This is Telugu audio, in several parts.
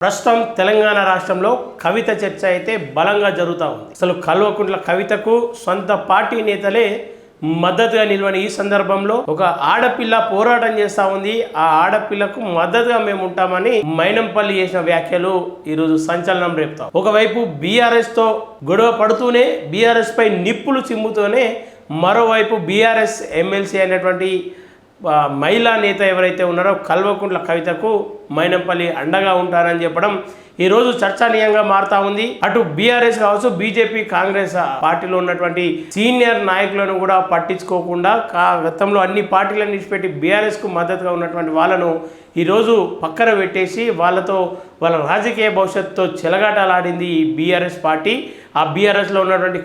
ప్రస్తుతం తెలంగాణ రాష్ట్రంలో కవిత చర్చ అయితే బలంగా జరుగుతూ ఉంది. అసలు కల్వకుంట్ల కవితకు సొంత పార్టీ నేతలే మద్దతుగా నిలవని ఈ సందర్భంలో ఒక ఆడపిల్ల పోరాటం చేస్తా ఉంది. ఆ ఆడపిల్లకు మద్దతుగా మేము ఉంటామని మైనంపల్లి చేసిన వ్యాఖ్యలు ఈరోజు సంచలనం రేపుతాం ఒకవైపు బీఆర్ఎస్తో గొడవ పడుతూనే బీఆర్ఎస్ పై నిప్పులు చిమ్ముతూనే మరోవైపు బీఆర్ఎస్ ఎమ్మెల్సీ అయినటువంటి మహిళా నేత ఎవరైతే ఉన్నారో కల్వకుంట్ల కవితకు మైనంపల్లి అండగా ఉంటారని చెప్పడం ఈరోజు చర్చనీయంగా మారుతా ఉంది. అటు బీఆర్ఎస్ కావచ్చు బీజేపీ కాంగ్రెస్ పార్టీలో ఉన్నటువంటి సీనియర్ నాయకులను కూడా పట్టించుకోకుండా గతంలో అన్ని పార్టీలను విడిచిపెట్టి బీఆర్ఎస్కు మద్దతుగా ఉన్నటువంటి వాళ్ళను ఈరోజు పక్కన పెట్టేసి వాళ్ళతో వాళ్ళ రాజకీయ భవిష్యత్తుతో చెలగాటలాడింది ఈ బీఆర్ఎస్ పార్టీ. ఆ బీఆర్ఎస్లో ఉన్నటువంటి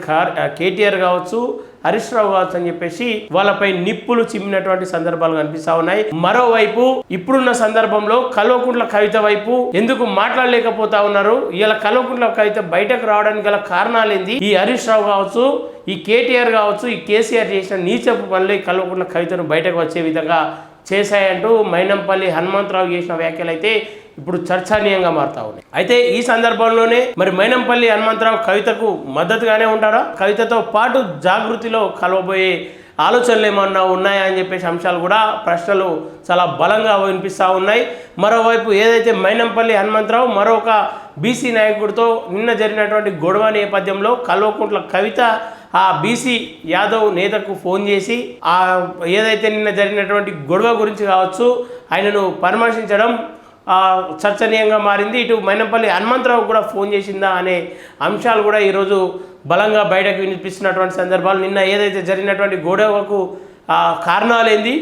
కేటీఆర్ కావచ్చు హరీష్ రావు కావచ్చు అని చెప్పేసి వాళ్ళపై నిప్పులు చిమ్మినటువంటి సందర్భాలు కనిపిస్తా ఉన్నాయి. మరోవైపు ఇప్పుడున్న సందర్భంలో కల్వకుంట్ల కవిత వైపు ఎందుకు మాట్లాడలేకపోతే ఉన్నారు. ఇలా కల్వకుంట్ల కవిత బయటకు రావడానికి గల కారణాలు ఏంది? ఈ హరీష్ రావు కావచ్చు ఈ కేటీఆర్ కావచ్చు ఈ కేసీఆర్ చేసిన నీచపు పనులు ఈ కల్వకుంట్ల కవితను బయటకు వచ్చే విధంగా చేశాయంటూ మైనంపల్లి హనుమంతరావు చేసిన వ్యాఖ్యలు అయితే ఇప్పుడు చర్చనీయంగా మారుతా ఉన్నాయి. అయితే ఈ సందర్భంలోనే మరి మైనంపల్లి హనుమంతరావు కవితకు మద్దతుగానే ఉంటారా? కవితతో పాటు జాగృతిలో కలవబోయే ఆలోచనలు ఏమన్నా ఉన్నాయా అని చెప్పేసి అంశాలు కూడా ప్రశ్నలు చాలా బలంగా వినిపిస్తూ ఉన్నాయి. మరోవైపు ఏదైతే మైనంపల్లి హనుమంతరావు మరొక బీసీ నాయకుడితో నిన్న జరిగినటువంటి గొడవ నేపథ్యంలో కల్వకుంట్ల కవిత ఆ బీసీ యాదవ్ నేతకు ఫోన్ చేసి ఆ ఏదైతే నిన్న జరిగినటువంటి గొడవ గురించి కావచ్చు ఆయనను పరామర్శించడం చర్చనీయంగా మారింది. ఇటు మైనంపల్లి హనుమంతరావు కూడా ఫోన్ చేసిందా అనే అంశాలు కూడా ఈరోజు బలంగా బయటకు వినిపిస్తున్నటువంటి సందర్భాలు. నిన్న ఏదైతే జరిగినటువంటి గొడవకు కారణాలేంది?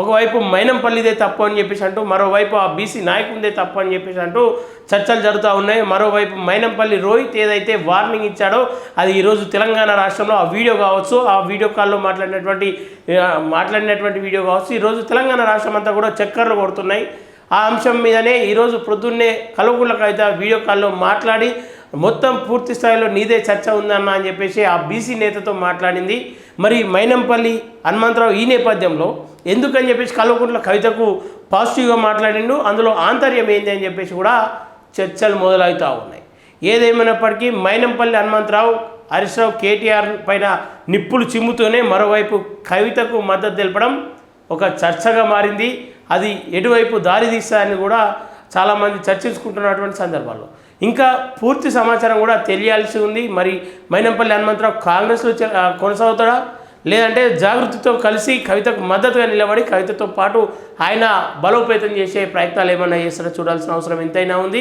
ఒకవైపు మైనంపల్లిదే తప్పు అని చెప్పేసి అంటూ మరోవైపు ఆ బీసీ నాయకునిదే తప్పు అని చెప్పేసి అంటూ చర్చలు జరుగుతూ ఉన్నాయి. మరోవైపు మైనంపల్లి రోహిత్ ఏదైతే వార్నింగ్ ఇచ్చాడో అది ఈరోజు తెలంగాణ రాష్ట్రంలో ఆ వీడియో కావచ్చు ఆ వీడియో కాల్లో మాట్లాడినటువంటి మాట్లాడినటువంటి వీడియో కావచ్చు. ఈరోజు తెలంగాణ రాష్ట్రం అంతా కూడా చక్కర్లు కొడుతున్నాయి. ఆ అంశం మీదనే ఈరోజు ప్రొద్దున్నే కలుగుళ్ళకు అయితే వీడియో కాల్లో మాట్లాడి మొత్తం పూర్తి స్థాయిలో నీదే చర్చ ఉందన్న అని చెప్పేసి ఆ బీసీ నేతతో మాట్లాడింది. మరి మైనంపల్లి హనుమంతరావు ఈ నేపథ్యంలో ఎందుకని చెప్పేసి కల్వకుంట్ల కవితకు పాజిటివ్గా మాట్లాడిండు అందులో ఆంతర్యం ఏంది అని చెప్పేసి కూడా చర్చలు మొదలవుతూ ఉన్నాయి. ఏదేమైనప్పటికీ మైనంపల్లి హనుమంతరావు హరీష్ రావు కేటీఆర్ పైన నిప్పులు చిమ్ముతూనే మరోవైపు కవితకు మద్దతు తెలపడం ఒక చర్చగా మారింది. అది ఎటువైపు దారి తీస్తాయని కూడా చాలామంది చర్చించుకుంటున్నటువంటి సందర్భాల్లో ఇంకా పూర్తి సమాచారం కూడా తెలియాల్సి ఉంది. మరి మైనంపల్లి హనుమంతరావు కాంగ్రెస్లో కొనసాగుతాడా? లేదంటే జాగృతితో కలిసి కవితకు మద్దతుగా నిలబడి కవితతో పాటు ఆయన బలోపేతం చేసే ప్రయత్నాలు ఏమైనా చేస్తారో చూడాల్సిన అవసరం ఎంతైనా ఉంది.